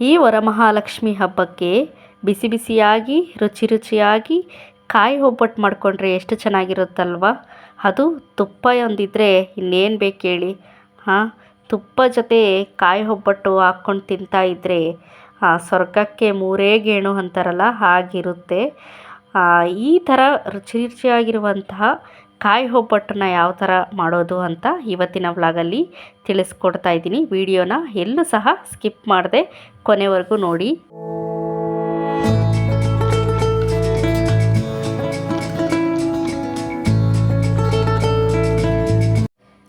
ಈ ವರಮಹಾಲಕ್ಷ್ಮಿ ಹಬ್ಬಕ್ಕೆ ಬಿಸಿ ಬಿಸಿಯಾಗಿ, ರುಚಿ ರುಚಿಯಾಗಿ ಕಾಯಿ ಒಬ್ಬಟ್ಟು ಮಾಡಿಕೊಂಡ್ರೆ ಎಷ್ಟು ಚೆನ್ನಾಗಿರುತ್ತಲ್ವ? ಅದು ತುಪ್ಪ ಒಂದಿದ್ದರೆ ಇನ್ನೇನು ಬೇಕು ಹೇಳಿ? ಹಾಂ, ತುಪ್ಪ ಜೊತೆ ಕಾಯಿ ಒಬ್ಬಟ್ಟು ಹಾಕ್ಕೊಂಡು ತಿಂತಾ ಇದ್ದರೆ ಸ್ವರ್ಗಕ್ಕೆ ಮೂರೇ ಗೇಣು ಅಂತಾರಲ್ಲ, ಹಾಗಿರುತ್ತೆ. ಈ ಥರ ರುಚಿ ರುಚಿಯಾಗಿರುವಂತಹ ಕಾಯಿ ಒಬ್ಬಟ್ಟನ್ನು ಯಾವ ಥರ ಮಾಡೋದು ಅಂತ ಇವತ್ತಿನ ವ್ಲಾಗಲ್ಲಿ ತಿಳಿಸ್ಕೊಡ್ತಾ ಇದ್ದೀನಿ. ವಿಡಿಯೋನ ಎಲ್ಲೂ ಸಹ ಸ್ಕಿಪ್ ಮಾಡದೆ ಕೊನೆವರೆಗೂ ನೋಡಿ.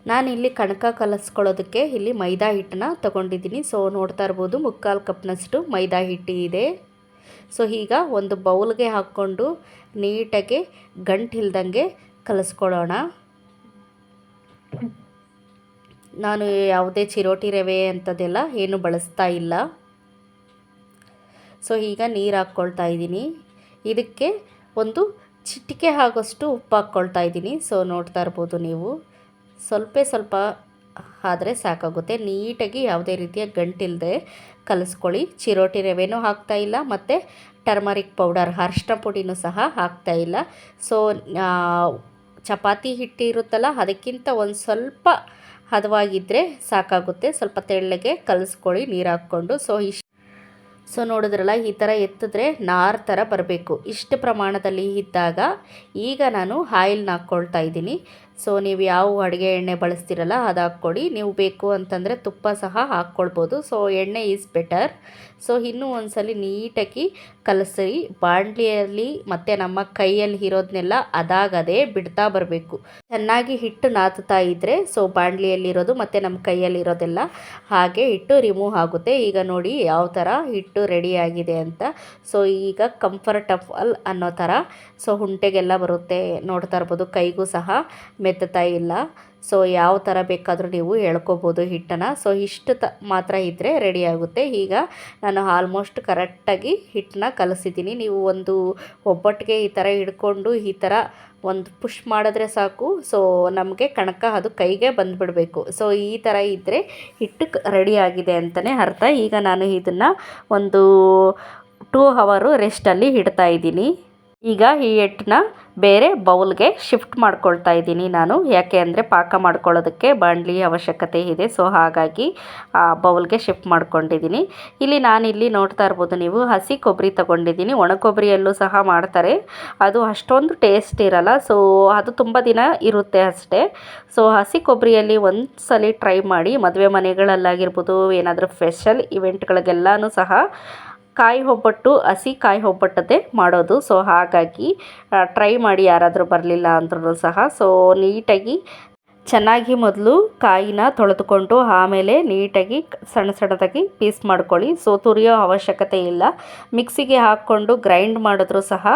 ನಾನು ಇಲ್ಲಿ ಕಣಕ ಕಲಸ್ಕೊಳ್ಳೋದಕ್ಕೆ ಇಲ್ಲಿ ಮೈದಾ ಹಿಟ್ಟನ್ನ ತಗೊಂಡಿದ್ದೀನಿ. ಸೊ ನೋಡ್ತಾ ಇರ್ಬೋದು, ಮುಕ್ಕಾಲು ಕಪ್ನಷ್ಟು ಮೈದಾ ಹಿಟ್ಟು ಇದೆ. ಸೊ ಈಗ ಒಂದು ಬೌಲ್ಗೆ ಹಾಕ್ಕೊಂಡು ನೀಟಾಗಿ ಗಂಟಿಲ್ದಂಗೆ ಕಲಿಸ್ಕೊಳ್ಳೋಣ ನಾನು ಯಾವುದೇ ಚಿರೋಟಿ ರವೆ ಅಂಥದ್ದೆಲ್ಲ ಏನು ಬಳಸ್ತಾ ಇಲ್ಲ. ಸೊ ಈಗ ನೀರು ಹಾಕ್ಕೊಳ್ತಾ ಇದ್ದೀನಿ. ಇದಕ್ಕೆ ಒಂದು ಚಿಟಿಕೆ ಆಗೋಷ್ಟು ಉಪ್ಪು ಹಾಕ್ಕೊಳ್ತಾ ಇದ್ದೀನಿ. ಸೊ ನೋಡ್ತಾ ಇರ್ಬೋದು ನೀವು. ಸ್ವಲ್ಪ ಸ್ವಲ್ಪ ಆದರೆ ಸಾಕಾಗುತ್ತೆ. ನೀಟಾಗಿ ಯಾವುದೇ ರೀತಿಯ ಗಂಟಿಲ್ಲದೆ ಕಲಿಸ್ಕೊಳ್ಳಿ. ಚಿರೋಟಿ ರವೆನೂ ಹಾಕ್ತಾ ಇಲ್ಲ, ಮತ್ತು ಟರ್ಮರಿಕ್ ಪೌಡರ್ ಅರಿಶಿನ ಪುಡಿನೂ ಸಹ ಹಾಕ್ತಾ ಇಲ್ಲ. ಸೊ ಚಪಾತಿ ಹಿಟ್ಟು ಇರುತ್ತಲ್ಲ, ಅದಕ್ಕಿಂತ ಒಂದು ಸ್ವಲ್ಪ ಹದವಾಗಿದ್ದರೆ ಸಾಕಾಗುತ್ತೆ. ಸ್ವಲ್ಪ ತೆಳ್ಳಗೆ ಕಲಿಸ್ಕೊಳ್ಳಿ ನೀರು ಹಾಕ್ಕೊಂಡು ಸೊ, ಇಷ್ಟು ಸೊ, ನೋಡಿದ್ರಲ್ಲ, ಈ ಥರ ಎತ್ತಿದ್ರೆ ನಾರ್ ಥರ ಬರಬೇಕು. ಇಷ್ಟು ಪ್ರಮಾಣದಲ್ಲಿ ಇದ್ದಾಗ ಈಗ ನಾನು ಆಯಿಲ್ನ ಹಾಕ್ಕೊಳ್ತಾ ಇದ್ದೀನಿ. ಸೊ ನೀವು ಯಾವ ಅಡುಗೆ ಎಣ್ಣೆ ಬಳಸ್ತಿರಲ್ಲ ಅದು ಹಾಕ್ಕೊಡಿ ನೀವು ಬೇಕು ಅಂತಂದರೆ ತುಪ್ಪ ಸಹ ಹಾಕ್ಕೊಳ್ಬೋದು ಸೊ ಎಣ್ಣೆ ಈಸ್ ಬೆಟರ್ ಸೊ ಇನ್ನೂ ಒಂದ್ಸಲಿ ನೀಟಾಗಿ ಕಲಸಿ ಬಾಣಲಿಯಲ್ಲಿ ಮತ್ತು ನಮ್ಮ ಕೈಯಲ್ಲಿ ಇರೋದನ್ನೆಲ್ಲ ಅದಾಗದೇ ಬಿಡ್ತಾ ಬರಬೇಕು. ಚೆನ್ನಾಗಿ ಹಿಟ್ಟು ನಾತುತ್ತಾ ಇದ್ದರೆ ಸೊ ಬಾಣಲಿಯಲ್ಲಿರೋದು ಮತ್ತು ನಮ್ಮ ಕೈಯಲ್ಲಿರೋದೆಲ್ಲ ಹಾಗೆ ಹಿಟ್ಟು ರಿಮೂವ್ ಆಗುತ್ತೆ. ಈಗ ನೋಡಿ ಯಾವ ಥರ ಹಿಟ್ಟು ರೆಡಿಯಾಗಿದೆ ಅಂತ. ಸೊ ಈಗ ಕಂಫರ್ಟಬಲ್ ಅನ್ನೋ ಥರ ಸೊ ಹುಂಟೆಗೆಲ್ಲ ಬರುತ್ತೆ. ನೋಡ್ತಾ ಇರ್ಬೋದು. ಕೈಗೂ ಸಹ ಮೆತ್ತತಾ ಇಲ್ಲ. ಸೊ ಯಾವ ಥರ ಬೇಕಾದರೂ ನೀವು ಎಳ್ಕೊಬೋದು ಹಿಟ್ಟನ್ನು. ಸೊ ಇಷ್ಟು ತ ಮಾತ್ರ ಇದ್ದರೆ ರೆಡಿ ಆಗುತ್ತೆ. ಈಗ ನಾನು ಆಲ್ಮೋಸ್ಟ್ ಕರೆಕ್ಟಾಗಿ ಹಿಟ್ಟನ್ನ ಕಲಸಿದ್ದೀನಿ. ನೀವು ಒಂದು ಒಬ್ಬಟ್ಟಿಗೆ ಈ ಥರ ಹಿಡ್ಕೊಂಡು ಈ ಥರ ಒಂದು ಪುಷ್ ಮಾಡಿದ್ರೆ ಸಾಕು. ಸೊ ನಮಗೆ ಕಣಕ ಅದು ಕೈಗೆ ಬಂದುಬಿಡಬೇಕು. ಸೊ ಈ ಥರ ಇದ್ದರೆ ಹಿಟ್ಟು ರೆಡಿ ಆಗಿದೆ ಅಂತಲೇ ಅರ್ಥ. ಈಗ ನಾನು ಇದನ್ನು ಒಂದು ಟೂ ಹವರು ರೆಸ್ಟಲ್ಲಿ ಇಡ್ತಾ ಇದ್ದೀನಿ. ಈಗ ಈ ಹಿಟ್ಟನ್ನ ಬೇರೆ ಬೌಲ್ಗೆ ಶಿಫ್ಟ್ ಮಾಡ್ಕೊಳ್ತಾ ಇದ್ದೀನಿ ನಾನು. ಯಾಕೆ ಅಂದರೆ ಪಾಕ ಮಾಡ್ಕೊಳ್ಳೋದಕ್ಕೆ ಬಾಣಲಿ ಅವಶ್ಯಕತೆ ಇದೆ. ಸೊ, ಹಾಗಾಗಿ ಆ ಬೌಲ್ಗೆ ಶಿಫ್ಟ್ ಮಾಡ್ಕೊಂಡಿದ್ದೀನಿ. ಇಲ್ಲಿ ನಾನಿಲ್ಲಿ ನೋಡ್ತಾ ಇರ್ಬೋದು ನೀವು, ಹಸಿ ಕೊಬ್ಬರಿ ತೊಗೊಂಡಿದ್ದೀನಿ. ಒಣ ಕೊಬ್ಬರಿಯಲ್ಲೂ ಸಹ ಮಾಡ್ತಾರೆ. ಅದು ಅಷ್ಟೊಂದು ಟೇಸ್ಟ್ ಇರಲ್ಲ. ಸೊ, ಅದು ತುಂಬ ದಿನ ಇರುತ್ತೆ ಅಷ್ಟೇ. ಸೊ, ಹಸಿ ಕೊಬ್ಬರಿಯಲ್ಲಿ ಒಂದು ಸಲ ಟ್ರೈ ಮಾಡಿ. ಮದುವೆ ಮನೆಗಳಲ್ಲಾಗಿರ್ಬೋದು, ಏನಾದರೂ ಸ್ಪೆಷಲ್ ಇವೆಂಟ್ಗಳಿಗೆಲ್ಲನೂ ಸಹ ಕಾಯಿ ಒಬ್ಬಟ್ಟು ಹಸಿ ಕಾಯಿ ಒಬ್ಬಟ್ಟದೇ ಮಾಡೋದು. ಸೊ ಹಾಗಾಗಿ ಟ್ರೈ ಮಾಡಿ ಯಾರಾದರೂ ಬರಲಿಲ್ಲ ಅಂದ್ರೂ ಸಹ ಸೊ ನೀಟಾಗಿ ಚೆನ್ನಾಗಿ ಮೊದಲು ಕಾಯಿನ ತೊಳೆದುಕೊಂಡು, ಆಮೇಲೆ ನೀಟಾಗಿ ಸಣ್ಣ ಸಣ್ಣದಾಗಿ ಪೀಸ್ ಮಾಡ್ಕೊಳ್ಳಿ. ಸೊ ತುರಿಯೋ ಅವಶ್ಯಕತೆ ಇಲ್ಲ. ಮಿಕ್ಸಿಗೆ ಹಾಕ್ಕೊಂಡು ಗ್ರೈಂಡ್ ಮಾಡಿದ್ರೂ ಸಹ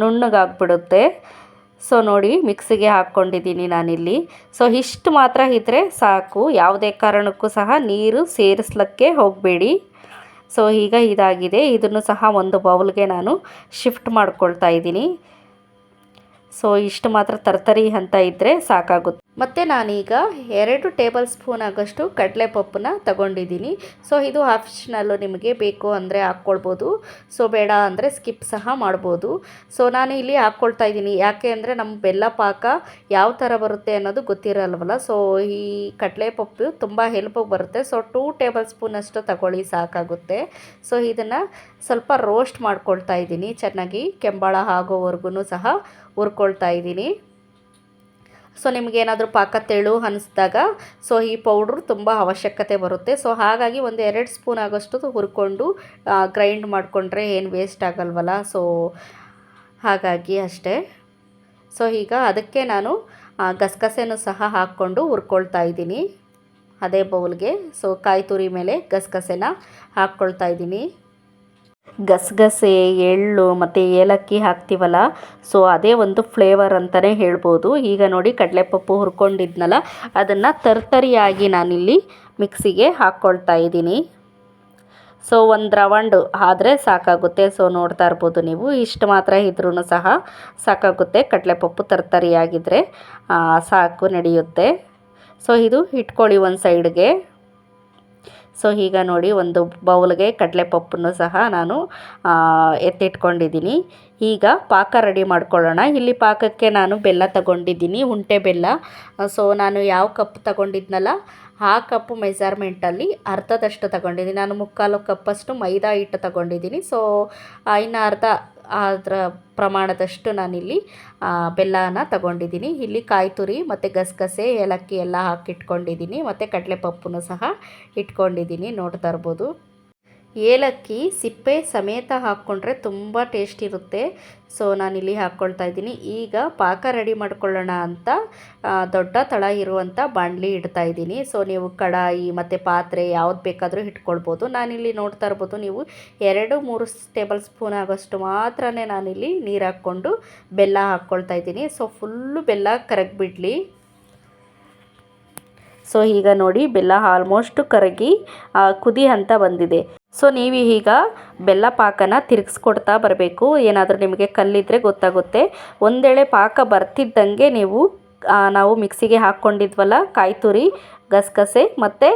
ನುಣ್ಣಗಾಗ್ಬಿಡುತ್ತೆ. ಸೊ ನೋಡಿ, ಮಿಕ್ಸಿಗೆ ಹಾಕ್ಕೊಂಡಿದ್ದೀನಿ ನಾನಿಲ್ಲಿ. ಸೊ ಇಷ್ಟು ಮಾತ್ರ ಇದ್ದರೆ ಸಾಕು. ಯಾವುದೇ ಕಾರಣಕ್ಕೂ ಸಹ ನೀರು ಸೇರಿಸ್ಲಿಕ್ಕೆ ಹೋಗಬೇಡಿ. ಸೊ, ಈಗ ಇದಾಗಿದೆ. ಇದನ್ನು ಸಹ ಒಂದು ಬೌಲ್ಗೆ ನಾನು ಶಿಫ್ಟ್ ಮಾಡ್ಕೊಳ್ತಾ ಇದ್ದೀನಿ. ಸೊ, ಇಷ್ಟು ಮಾತ್ರ ತರ್ತರಿ ಅಂತ ಇದ್ದರೆ ಸಾಕಾಗುತ್ತೆ. ಮತ್ತು ನಾನೀಗ ಎರಡು ಟೇಬಲ್ ಸ್ಪೂನ್ ಆಗೋಷ್ಟು ಕಡಲೆಪಪ್ಪನ್ನ ತಗೊಂಡಿದ್ದೀನಿ. ಸೊ ಇದು ಆಪ್ಷನಲ್ಲು ನಿಮಗೆ ಬೇಕು ಅಂದರೆ ಹಾಕ್ಕೊಳ್ಬೋದು. ಸೊ ಬೇಡ ಅಂದರೆ ಸ್ಕಿಪ್ ಸಹ ಮಾಡ್ಬೋದು. ಸೊ ನಾನು ಇಲ್ಲಿ ಹಾಕ್ಕೊಳ್ತಾ ಇದ್ದೀನಿ. ಯಾಕೆ ಅಂದರೆ ನಮ್ಮ ಬೆಲ್ಲ ಪಾಕ ಯಾವ ಥರ ಬರುತ್ತೆ ಅನ್ನೋದು ಗೊತ್ತಿರಲ್ವಲ್ಲ. ಸೊ ಈ ಕಡಲೆಪಪ್ಪು ತುಂಬ ಹೆಲ್ಪಾಗಿ ಬರುತ್ತೆ. ಸೊ ಟೂ ಟೇಬಲ್ ಸ್ಪೂನಷ್ಟು ತಗೊಳ್ಳಿ ಸಾಕಾಗುತ್ತೆ. ಸೊ ಇದನ್ನು ಸ್ವಲ್ಪ ರೋಸ್ಟ್ ಮಾಡ್ಕೊಳ್ತಾ ಇದ್ದೀನಿ. ಚೆನ್ನಾಗಿ ಕೆಂಬಾಳ ಆಗೋವರೆಗೂ ಸಹ ಹುರ್ಕೊಳ್ತಾ ಇದ್ದೀನಿ. ಸೊ ನಿಮಗೇನಾದರೂ ಪಾಕ ತೆಳು ಅನಿಸಿದಾಗ ಸೊ ಈ ಪೌಡ್ರು ತುಂಬ ಅವಶ್ಯಕತೆ ಬರುತ್ತೆ. ಸೊ ಹಾಗಾಗಿ ಒಂದು ಎರಡು ಸ್ಪೂನ್ ಆಗೋಷ್ಟು ಹುರ್ಕೊಂಡು ಗ್ರೈಂಡ್ ಮಾಡಿಕೊಂಡ್ರೆ ಏನು ವೇಸ್ಟ್ ಆಗಲ್ವಲ್ಲ? ಸೊ ಹಾಗಾಗಿ ಅಷ್ಟೇ. ಸೊ ಈಗ ಅದಕ್ಕೆ ನಾನು ಗಸಗಸೆನೂ ಸಹ ಹಾಕ್ಕೊಂಡು ಹುರ್ಕೊಳ್ತಾ ಇದ್ದೀನಿ. ಅದೇ ಬೌಲ್ಗೆ ಸೊ ಕಾಯಿ ತುರಿ ಮೇಲೆ ಗಸಗಸೆನ ಹಾಕ್ಕೊಳ್ತಾ ಇದ್ದೀನಿ. ಗಸಗಸೆ, ಎಳ್ಳು ಮತ್ತು ಏಲಕ್ಕಿ ಹಾಕ್ತೀವಲ್ಲ ಸೊ ಅದೇ ಒಂದು ಫ್ಲೇವರ್ ಅಂತಲೇ ಹೇಳ್ಬೋದು. ಈಗ ನೋಡಿ ಕಡಲೆಪಪ್ಪು ಹುರ್ಕೊಂಡಿದ್ನಲ್ಲ, ಅದನ್ನು ತರ್ತರಿಯಾಗಿ ನಾನಿಲ್ಲಿ ಮಿಕ್ಸಿಗೆ ಹಾಕ್ಕೊಳ್ತಾ ಇದ್ದೀನಿ. ಸೊ ಒಂದು ರವಂಡು ಆದರೆ ಸಾಕಾಗುತ್ತೆ. ಸೊ ನೋಡ್ತಾ ಇರ್ಬೋದು ನೀವು, ಇಷ್ಟು ಮಾತ್ರ ಇದ್ರೂ ಸಹ ಸಾಕಾಗುತ್ತೆ. ಕಡಲೆಪಪ್ಪು ತರ್ತರಿಯಾಗಿದ್ದರೆ ಸಾಕು, ನಡೆಯುತ್ತೆ. ಸೊ ಇದು ಇಟ್ಕೊಳ್ಳಿ ಒಂದು ಸೈಡ್ಗೆ ಸೊ ಈಗ ನೋಡಿ ಒಂದು ಬೌಲ್ಗೆ ಕಡಲೆಪಪ್ಪನ್ನು ಸಹ ನಾನು ಎತ್ತಿಟ್ಕೊಂಡಿದ್ದೀನಿ. ಈಗ ಪಾಕ ರೆಡಿ ಮಾಡ್ಕೊಳ್ಳೋಣ. ಇಲ್ಲಿ ಪಾಕಕ್ಕೆ ನಾನು ಬೆಲ್ಲ ತಗೊಂಡಿದ್ದೀನಿ, ಉಂಟೆ ಬೆಲ್ಲ. ಸೊ ನಾನು ಯಾವ ಕಪ್ ತಗೊಂಡಿದ್ನಲ್ಲ, ಆ ಕಪ್ಪು ಮೆಜರ್ಮೆಂಟಲ್ಲಿ ಅರ್ಧದಷ್ಟು ತಗೊಂಡಿದ್ದೀನಿ. ನಾನು ಮುಕ್ಕಾಲು ಕಪ್ಪಷ್ಟು ಮೈದಾ ಹಿಟ್ಟು ತಗೊಂಡಿದ್ದೀನಿ. ಸೊ ಇನ್ನು ಅರ್ಧ ಅದರ ಪ್ರಮಾಣದಷ್ಟು ನಾನಿಲ್ಲಿ ಬೆಲ್ಲನ ತಗೊಂಡಿದ್ದೀನಿ. ಇಲ್ಲಿ ಕಾಯಿ ತುರಿ ಮತ್ತು ಗಸಗಸೆ, ಏಲಕ್ಕಿ ಎಲ್ಲ ಹಾಕಿಟ್ಕೊಂಡಿದ್ದೀನಿ. ಮತ್ತು ಕಡಲೆಪಪ್ಪನ್ನು ಸಹ ಇಟ್ಕೊಂಡಿದ್ದೀನಿ. ನೋಡ್ತಾ ಇರ್ಬೋದು. ಏಲಕ್ಕಿ ಸಿಪ್ಪೆ ಸಮೇತ ಹಾಕ್ಕೊಂಡ್ರೆ ತುಂಬ ಟೇಸ್ಟ್ ಇರುತ್ತೆ. ಸೊ ಇಲ್ಲಿ ಹಾಕ್ಕೊಳ್ತಾ ಇದ್ದೀನಿ. ಈಗ ಪಾಕ ರೆಡಿ ಮಾಡ್ಕೊಳ್ಳೋಣ ಅಂತ ದೊಡ್ಡ ತಳ ಇರುವಂಥ ಬಾಣಲಿ ಇಡ್ತಾ ಇದ್ದೀನಿ. ಸೊ ನೀವು ಕಡಾಯಿ ಮತ್ತು ಪಾತ್ರೆ ಯಾವ್ದು ಬೇಕಾದರೂ ಇಟ್ಕೊಳ್ಬೋದು. ನಾನಿಲ್ಲಿ ನೋಡ್ತಾ ಇರ್ಬೋದು, ನೀವು ಎರಡು ಮೂರು ಟೇಬಲ್ ಸ್ಪೂನ್ ಆಗೋಷ್ಟು ಮಾತ್ರ ನಾನಿಲ್ಲಿ ನೀರು ಹಾಕ್ಕೊಂಡು ಬೆಲ್ಲ ಹಾಕ್ಕೊಳ್ತಾ ಇದ್ದೀನಿ. ಸೊ ಫುಲ್ಲು ಬೆಲ್ಲ ಕರಗಿಬಿಡ್ಲಿ. ಸೊ ಈಗ ನೋಡಿ, ಬೆಲ್ಲ ಆಲ್ಮೋಸ್ಟ್ ಕರಗಿ ಕುದಿ ಅಂತ ಬಂದಿದೆ. ಸೊ ನೀವು ಈಗ ಬೆಲ್ಲ ಪಾಕನ ತಿರುಗಿಸ್ಕೊಡ್ತಾ ಬರಬೇಕು. ಏನಾದರೂ ನಿಮಗೆ ಕಲ್ಲಿದ್ದರೆ ಗೊತ್ತಾಗುತ್ತೆ. ಒಂದೇಳೆ ಪಾಕ ಬರ್ತಿದ್ದಂಗೆ ನೀವು ನಾವು ಮಿಕ್ಸಿಗೆ ಹಾಕ್ಕೊಂಡಿದ್ವಲ್ಲ ಕಾಯಿ ತುರಿ ಗಸಗಸೆ ಮತ್ತು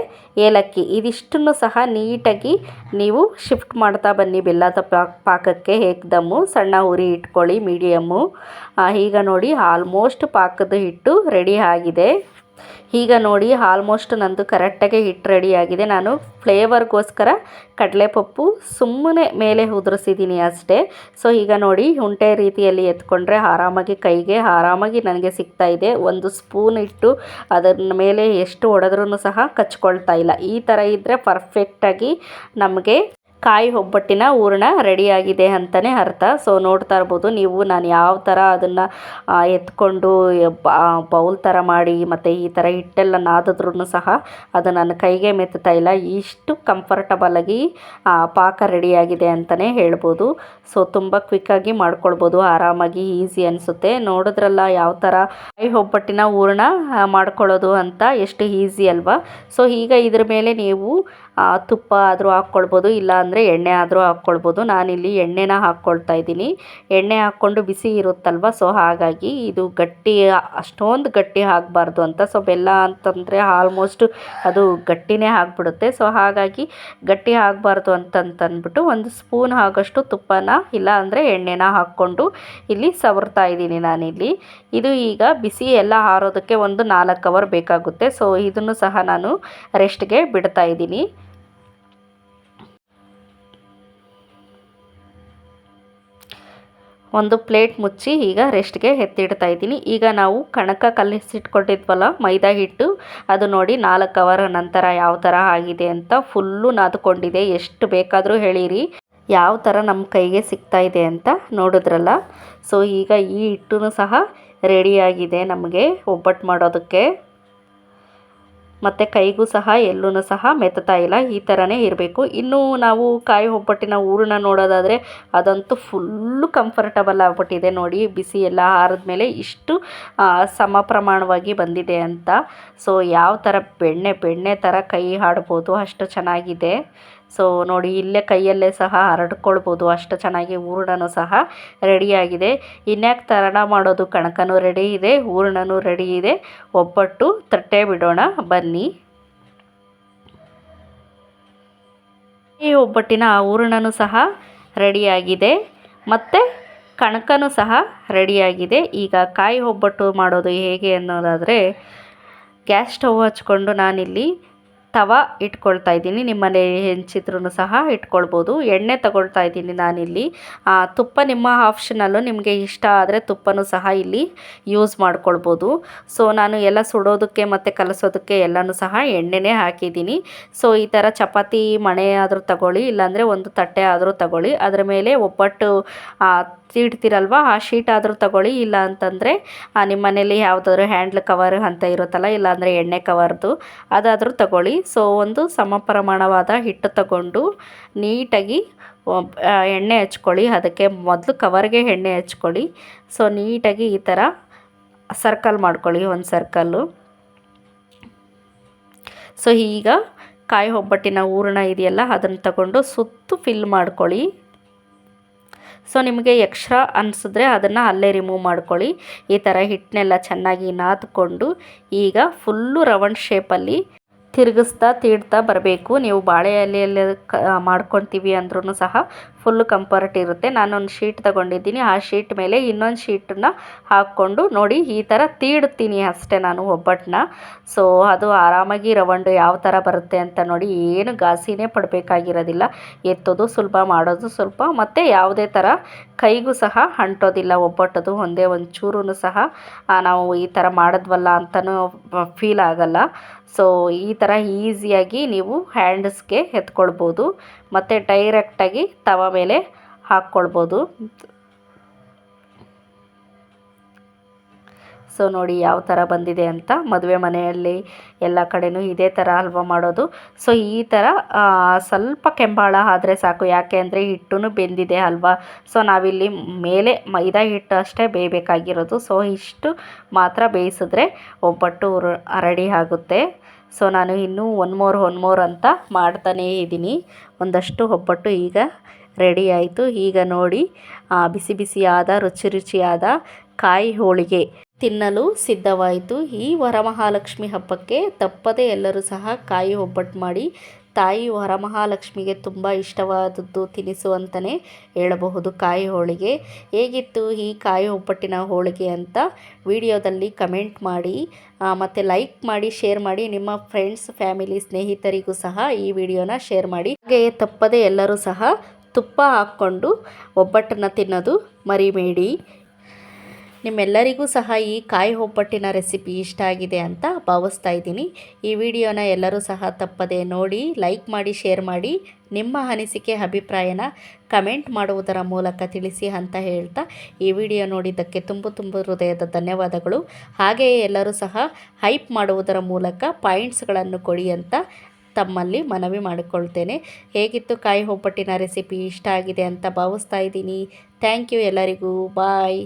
ಏಲಕ್ಕಿ. ಇದಿಷ್ಟನ್ನು ಸಹ ನೀಟಾಗಿ ನೀವು ಶಿಫ್ಟ್ ಮಾಡ್ತಾ ಬನ್ನಿ. ಬೆಲ್ಲದ ಪಾಕ್ ಪಾಕಕ್ಕೆ ಏಕ್ದಮ್ಮು, ಸಣ್ಣ ಉರಿ ಇಟ್ಕೊಳ್ಳಿ, ಮೀಡಿಯಮ್ಮು. ಈಗ ನೋಡಿ ಆಲ್ಮೋಸ್ಟ್ ಪಾಕದ ಹಿಟ್ಟು ರೆಡಿ ಆಗಿದೆ. ಈಗ ನೋಡಿ ಆಲ್ಮೋಸ್ಟ್ ನಂದು ಕರೆಕ್ಟಾಗಿ ಹಿಟ್ಟು ರೆಡಿಯಾಗಿದೆ ನಾನು ಫ್ಲೇವರ್ಗೋಸ್ಕರ ಕಡಲೆಪಪ್ಪು ಸುಮ್ಮನೆ ಮೇಲೆ ಉದುರಿಸಿದ್ದೀನಿ ಅಷ್ಟೇ. ಸೊ ಈಗ ನೋಡಿ ಹುಂಟೆ ರೀತಿಯಲ್ಲಿ ಎತ್ಕೊಂಡ್ರೆ ಆರಾಮಾಗಿ ಕೈಗೆ, ಆರಾಮಾಗಿ ನನಗೆ ಸಿಗ್ತಾ ಇದೆ. ಒಂದು ಸ್ಪೂನ್ ಇಟ್ಟು ಅದರ ಮೇಲೆ ಎಷ್ಟು ಹೊಡೆದ್ರೂ ಸಹ ಕಚ್ಕೊಳ್ತಾ ಇಲ್ಲ. ಈ ಥರ ಇದ್ದರೆ ಪರ್ಫೆಕ್ಟಾಗಿ ನಮಗೆ ಕಾಯಿ ಒಬ್ಬಟ್ಟಿನ ಹೂರ್ಣ ರೆಡಿಯಾಗಿದೆ ಅಂತಲೇ ಅರ್ಥ. ಸೊ ನೋಡ್ತಾ ಇರ್ಬೋದು ನೀವು ನಾನು ಯಾವ ಥರ ಅದನ್ನು ಎತ್ಕೊಂಡು ಬೌಲ್ ಥರ ಮಾಡಿ ಮತ್ತು ಈ ಥರ ಹಿಟ್ಟೆಲ್ಲ ನಾದಿದ್ರೂ ಸಹ ಅದು ನನ್ನ ಕೈಗೆ ಮೆತ್ತುತ್ತಾ ಇಲ್ಲ. ಇಷ್ಟು ಕಂಫರ್ಟಬಲಾಗಿ ಪಾಕ ರೆಡಿಯಾಗಿದೆ ಅಂತಲೇ ಹೇಳ್ಬೋದು. ಸೊ ತುಂಬ ಕ್ವಿಕ್ಕಾಗಿ ಮಾಡ್ಕೊಳ್ಬೋದು. ಆರಾಮಾಗಿ ಈಸಿ ಅನಿಸುತ್ತೆ. ನೋಡಿದ್ರಲ್ಲ ಯಾವ ಥರ ಕಾಯಿ ಒಬ್ಬಟ್ಟಿನ ಹೂರ್ಣ ಮಾಡ್ಕೊಳ್ಳೋದು ಅಂತ ಎಷ್ಟು ಈಸಿ ಅಲ್ವಾ. ಸೊ ಈಗ ಇದ್ರ ಮೇಲೆ ನೀವು ತುಪ್ಪ ಆದರೂ ಹಾಕ್ಕೊಳ್ಬೋದು, ಇಲ್ಲ ಅಂದರೆ ಎಣ್ಣೆ ಆದರೂ ಹಾಕ್ಕೊಳ್ಬೋದು. ನಾನಿಲ್ಲಿ ಎಣ್ಣೆನ ಹಾಕ್ಕೊಳ್ತಾ ಇದ್ದೀನಿ. ಎಣ್ಣೆ ಹಾಕ್ಕೊಂಡು ಬಿಸಿ ಇರುತ್ತಲ್ವ? ಸೊ ಹಾಗಾಗಿ ಇದು ಗಟ್ಟಿ, ಅಷ್ಟೊಂದು ಗಟ್ಟಿ ಆಗಬಾರ್ದು ಅಂತ. ಸೊ ಬೆಲ್ಲ ಅಂತಂದರೆ ಆಲ್ಮೋಸ್ಟ್ ಅದು ಗಟ್ಟಿನೇ ಆಗಿಬಿಡುತ್ತೆ. ಸೊ ಹಾಗಾಗಿ ಗಟ್ಟಿ ಆಗಬಾರ್ದು ಅಂತಂತಂದ್ಬಿಟ್ಟು ಒಂದು ಸ್ಪೂನ್ ಆಗೋಷ್ಟು ತುಪ್ಪನ, ಇಲ್ಲ ಅಂದರೆ ಎಣ್ಣೆನ ಹಾಕ್ಕೊಂಡು ಇಲ್ಲಿ ಸವರ್ತಾ ಇದ್ದೀನಿ ನಾನಿಲ್ಲಿ. ಇದು ಈಗ ಬಿಸಿ ಎಲ್ಲ ಆರೋದಕ್ಕೆ ಒಂದು ನಾಲ್ಕು ಅವರ್ ಬೇಕಾಗುತ್ತೆ. ಸೊ ಇದನ್ನು ಸಹ ನಾನು ರೆಸ್ಟ್ಗೆ ಬಿಡ್ತಾ ಇದ್ದೀನಿ. ಒಂದು ಪ್ಲೇಟ್ ಮುಚ್ಚಿ ಈಗ ರೆಸ್ಟ್ಗೆ ಎತ್ತಿಡ್ತಾ ಇದ್ದೀನಿ. ಈಗ ನಾವು ಕಣಕ ಕಲಿಸಿಟ್ಕೊಂಡಿದ್ವಲ್ಲ ಮೈದಾ ಹಿಟ್ಟು, ಅದು ನೋಡಿ ನಾಲ್ಕು ಅವರ ನಂತರ ಯಾವ ಥರ ಆಗಿದೆ ಅಂತ ಫುಲ್ಲು ನಾದ್ಕೊಂಡಿದೆ. ಎಷ್ಟು ಬೇಕಾದರೂ ಹೇಳಿರಿ, ಯಾವ ಥರ ನಮ್ಮ ಕೈಗೆ ಸಿಗ್ತಾ ಇದೆ ಅಂತ ನೋಡಿದ್ರಲ್ಲ. ಸೊ ಈಗ ಈ ಹಿಟ್ಟು ಸಹ ರೆಡಿಯಾಗಿದೆ ನಮಗೆ ಒಬ್ಬಟ್ಟು ಮಾಡೋದಕ್ಕೆ. ಮತ್ತು ಕೈಗೂ ಸಹ ಎಲ್ಲೂ ಸಹ ಮೆತ್ತತಾ ಇಲ್ಲ. ಈ ಥರನೇ ಇರಬೇಕು. ಇನ್ನು ನಾವು ಕಾಯಿ ಒಬ್ಬಟ್ಟಿನ ಊರನ್ನ ನೋಡೋದಾದರೆ ಅದಂತೂ ಫುಲ್ಲು ಕಂಫರ್ಟಬಲ್ ಆಗ್ಬಿಟ್ಟಿದೆ ನೋಡಿ. ಬಿಸಿ ಎಲ್ಲ ಆರಿದ್ಮೇಲೆ ಇಷ್ಟು ಆ, ಸಮ ಪ್ರಮಾಣವಾಗಿ ಬಂದಿದೆ ಅಂತ. ಸೊ ಯಾವ ಥರ ಬೆಣ್ಣೆ ಬೆಣ್ಣೆ ಥರ ಕೈ ಆಡ್ಬೋದು ಅಷ್ಟು ಚೆನ್ನಾಗಿದೆ. ಸೊ ನೋಡಿ, ಇಲ್ಲೇ ಕೈಯಲ್ಲೇ ಸಹ ಹರಡ್ಕೊಳ್ಬೋದು. ಅಷ್ಟು ಚೆನ್ನಾಗಿ ಹೂರಣನೂ ಸಹ ರೆಡಿಯಾಗಿದೆ. ಇನ್ಯಾಕೆ ತರಣ ಮಾಡೋದು ಕಣಕನೂ ರೆಡಿ ಇದೆ, ಹೂರಣನೂ ರೆಡಿ ಇದೆ. ಒಬ್ಬಟ್ಟು ತಟ್ಟೆ ಬಿಡೋಣ, ಬನ್ನಿ. ಈ ಒಬ್ಬಟ್ಟಿನ ಹೂರಣನೂ ಸಹ ರೆಡಿಯಾಗಿದೆ. ಮತ್ತು ಕಣಕನೂ ಸಹ ರೆಡಿಯಾಗಿದೆ. ಈಗ ಕಾಯಿ ಒಬ್ಬಟ್ಟು ಮಾಡೋದು ಹೇಗೆ ಅನ್ನೋದಾದರೆ, ಗ್ಯಾಸ್ ಸ್ಟವ್ ಹಚ್ಕೊಂಡು ನಾನಿಲ್ಲಿ ತವ ಇಟ್ಕೊಳ್ತಾ ಇದ್ದೀನಿ. ನಿಮ್ಮನೆ ಹೆಂಚಿದ್ರೂ ಸಹ ಇಟ್ಕೊಳ್ಬೋದು. ಎಣ್ಣೆ ತಗೊಳ್ತಾ ಇದ್ದೀನಿ ನಾನಿಲ್ಲಿ. ತುಪ್ಪ ನಿಮ್ಮ ಆಪ್ಷನಲ್ಲು ನಿಮಗೆ ಇಷ್ಟ ಆದರೆ ತುಪ್ಪನೂ ಸಹ ಇಲ್ಲಿ ಯೂಸ್ ಮಾಡ್ಕೊಳ್ಬೋದು. ಸೊ, ನಾನು ಎಲ್ಲ ಸುಡೋದಕ್ಕೆ ಮತ್ತು ಕಲಸೋದಕ್ಕೆ ಎಲ್ಲನೂ ಸಹ ಎಣ್ಣೆನೇ ಹಾಕಿದ್ದೀನಿ. ಸೊ, ಈ ಥರ ಚಪಾತಿ ಮಣೆ ಆದರೂ ತಗೊಳ್ಳಿ, ಇಲ್ಲಾಂದರೆ ಒಂದು ತಟ್ಟೆ ಆದರೂ ತಗೊಳ್ಳಿ. ಅದರ ಮೇಲೆ ಒಬ್ಬಟ್ಟು ಇಡ್ತೀರಲ್ವ ಆ ಶೀಟ್ ಆದರೂ ತಗೊಳ್ಳಿ, ಇಲ್ಲ ಅಂತಂದರೆ ನಿಮ್ಮ ಮನೇಲಿ ಯಾವುದಾದ್ರು ಹ್ಯಾಂಡ್ಲ್ ಕವರ್ ಅಂತ ಇರುತ್ತಲ್ಲ, ಇಲ್ಲಾಂದರೆ ಎಣ್ಣೆ ಕವರ್ದು, ಅದಾದರೂ ತಗೊಳ್ಳಿ. ಸೊ ಒಂದು ಸಮ ಪ್ರಮಾಣವಾದ ಹಿಟ್ಟು ತಗೊಂಡು, ನೀಟಾಗಿ ಎಣ್ಣೆ ಹಚ್ಕೊಳ್ಳಿ. ಅದಕ್ಕೆ ಮೊದಲು ಕವರ್ಗೆ ಎಣ್ಣೆ ಹಚ್ಕೊಳ್ಳಿ. ಸೊ ನೀಟಾಗಿ ಈ ಥರ ಸರ್ಕಲ್ ಮಾಡ್ಕೊಳ್ಳಿ, ಒಂದು ಸರ್ಕಲ್ಲು. ಸೊ ಈಗ ಕಾಯಿ ಒಬ್ಬಟ್ಟಿನ ಹೂರಣ ಇದೆಯಲ್ಲ, ಅದನ್ನು ತಗೊಂಡು ಸುತ್ತು ಫಿಲ್ ಮಾಡ್ಕೊಳ್ಳಿ. ಸೊ ನಿಮಗೆ ಎಕ್ಸ್ಟ್ರಾ ಅನಿಸಿದ್ರೆ ಅದನ್ನು ಅಲ್ಲೇ ರಿಮೂವ್ ಮಾಡ್ಕೊಳ್ಳಿ. ಈ ಥರ ಹಿಟ್ಟನ್ನೆಲ್ಲ ಚೆನ್ನಾಗಿ ನಾದ್ಕೊಂಡು ಈಗ ಫುಲ್ಲು ರೌಂಡ್ ಶೇಪಲ್ಲಿ ತಿರುಗಿಸ್ತಾ ತೀಡ್ತಾ ಬರಬೇಕು. ನೀವು ಬಾಳೆ ಎಲೆಯಲ್ಲಿ ಕ ಮಾಡ್ಕೊತೀವಿ ಅಂದ್ರೂ ಸಹ ಫುಲ್ಲು ಕಂಫರ್ಟ್ ಇರುತ್ತೆ. ನಾನೊಂದು ಶೀಟ್ ತಗೊಂಡಿದ್ದೀನಿ. ಆ ಶೀಟ್ ಮೇಲೆ ಇನ್ನೊಂದು ಶೀಟನ್ನ ಹಾಕ್ಕೊಂಡು ನೋಡಿ, ಈ ಥರ ತೀಡ್ತೀನಿ ಅಷ್ಟೇ ನಾನು ಒಬ್ಬಟ್ಟನ್ನ ಸೊ ಅದು ಆರಾಮಾಗಿ ರವಂಡು ಯಾವ ಥರ ಬರುತ್ತೆ ಅಂತ ನೋಡಿ, ಏನು ಘಾಸಿನೇ ಪಡಬೇಕಾಗಿರೋದಿಲ್ಲ. ಎತ್ತೋದು ಸುಲಭ, ಮಾಡೋದು ಸ್ವಲ್ಪ ಮತ್ತು ಯಾವುದೇ ಥರ ಕೈಗೂ ಸಹ ಅಂಟೋದಿಲ್ಲ. ಒಬ್ಬಟ್ಟದು ಒಂದೇ ಒಂದು ಸಹ ನಾವು ಈ ಥರ ಮಾಡಿದ್ವಲ್ಲ ಅಂತಲೂ ಫೀಲ್ ಆಗಲ್ಲ. ಸೊ ಈ ಥರ ಈಸಿಯಾಗಿ ನೀವು ಹ್ಯಾಂಡ್ಸ್ಗೆ ಎತ್ಕೊಳ್ಬೋದು. ಮತ್ತು ಡೈರೆಕ್ಟಾಗಿ ತವ ಮೇಲೆ ಹಾಕ್ಕೊಳ್ಬೋದು. ಸೊ ನೋಡಿ ಯಾವ ಥರ ಬಂದಿದೆ ಅಂತ. ಮದುವೆ ಮನೆಯಲ್ಲಿ ಎಲ್ಲ ಕಡೆಯೂ ಇದೇ ಥರ ಹಲ್ವ ಮಾಡೋದು. ಸೊ ಈ ಥರ ಸ್ವಲ್ಪ ಕೆಂಬಾಳ ಆದರೆ ಸಾಕು. ಯಾಕೆ ಅಂದರೆ ಹಿಟ್ಟು ಬೆಂದಿದೆ ಅಲ್ವಾ? ಸೊ ನಾವಿಲ್ಲಿ ಮೇಲೆ ಮೈದಾ ಹಿಟ್ಟು ಅಷ್ಟೇ ಬೇಯಬೇಕಾಗಿರೋದು. ಸೊ ಇಷ್ಟು ಮಾತ್ರ ಬೇಯಿಸಿದ್ರೆ ಒಬ್ಬಟ್ಟು ರೆಡಿ ಆಗುತ್ತೆ. ಸೊ ನಾನು ಇನ್ನೂ ಒನ್ ಮೋರ್ ಒನ್ ಮೋರ್ ಅಂತ ಮಾಡ್ತಾನೇ ಇದ್ದೀನಿ. ಒಂದಷ್ಟು ಒಬ್ಬಟ್ಟು ಈಗ ರೆಡಿ ಆಯಿತು. ಈಗ ನೋಡಿ ಬಿಸಿ ಬಿಸಿಯಾದ, ರುಚಿ ರುಚಿಯಾದ ಕಾಯಿ ಹೋಳಿಗೆ ತಿನ್ನಲು ಸಿದ್ಧವಾಯಿತು. ಈ ವರಮಹಾಲಕ್ಷ್ಮಿ ಹಬ್ಬಕ್ಕೆ ತಪ್ಪದೇ ಎಲ್ಲರೂ ಸಹ ಕಾಯಿ ಒಬ್ಬಟ್ಟು ಮಾಡಿ ತಾಯಿ ವರಮಹಾಲಕ್ಷ್ಮಿಗೆ ತುಂಬ ಇಷ್ಟವಾದದ್ದು ತಿನಿಸು ಅಂತಲೇ ಹೇಳಬಹುದು ಕಾಯಿ ಹೋಳಿಗೆ. ಹೇಗಿತ್ತು ಈ ಕಾಯಿ ಒಬ್ಬಟ್ಟಿನ ಹೋಳಿಗೆ ಅಂತ ವಿಡಿಯೋದಲ್ಲಿ ಕಮೆಂಟ್ ಮಾಡಿ ಮತ್ತು ಲೈಕ್ ಮಾಡಿ, ಶೇರ್ ಮಾಡಿ, ನಿಮ್ಮ ಫ್ರೆಂಡ್ಸ್, ಫ್ಯಾಮಿಲಿ ಸ್ನೇಹಿತರಿಗೂ ಸಹ ಈ ವಿಡಿಯೋನ ಶೇರ್ ಮಾಡಿ. ಹಾಗೆಯೇ ತಪ್ಪದೆ ಎಲ್ಲರೂ ಸಹ ತುಪ್ಪ ಹಾಕ್ಕೊಂಡು ಒಬ್ಬಟ್ಟನ್ನು ತಿನ್ನೋದು ಮರಿಬೇಡಿ. ನಿಮ್ಮೆಲ್ಲರಿಗೂ ಸಹ ಈ ಕಾಯಿ ಒಬ್ಬಟ್ಟಿನ ರೆಸಿಪಿ ಇಷ್ಟ ಆಗಿದೆ ಅಂತ ಭಾವಿಸ್ತಾ ಇದ್ದೀನಿ. ಈ ವಿಡಿಯೋನ ಎಲ್ಲರೂ ಸಹ ತಪ್ಪದೆ ನೋಡಿ, ಲೈಕ್ ಮಾಡಿ, ಶೇರ್ ಮಾಡಿ, ನಿಮ್ಮ ಅನಿಸಿಕೆ, ಅಭಿಪ್ರಾಯನ ಕಮೆಂಟ್ ಮಾಡುವುದರ ಮೂಲಕ ತಿಳಿಸಿ ಅಂತ ಹೇಳ್ತಾ ಈ ವಿಡಿಯೋ ನೋಡಿದ್ದಕ್ಕೆ ತುಂಬ ತುಂಬ ಹೃದಯದ ಧನ್ಯವಾದಗಳು. ಹಾಗೆಯೇ ಎಲ್ಲರೂ ಸಹ ಹೈಪ್ ಮಾಡುವುದರ ಮೂಲಕ ಪಾಯಿಂಟ್ಸ್ಗಳನ್ನು ಕೊಡಿ ಅಂತ ತಮ್ಮಲ್ಲಿ ಮನವಿ ಮಾಡಿಕೊಳ್ತೇನೆ. ಹೇಗಿತ್ತು ಕಾಯಿ ಒಬ್ಬಟ್ಟಿನ ರೆಸಿಪಿ ಇಷ್ಟ ಆಗಿದೆ ಅಂತ ಭಾವಿಸ್ತಾ ಇದ್ದೀನಿ. ಥ್ಯಾಂಕ್ ಯು ಎಲ್ಲರಿಗೂ. ಬಾಯ್.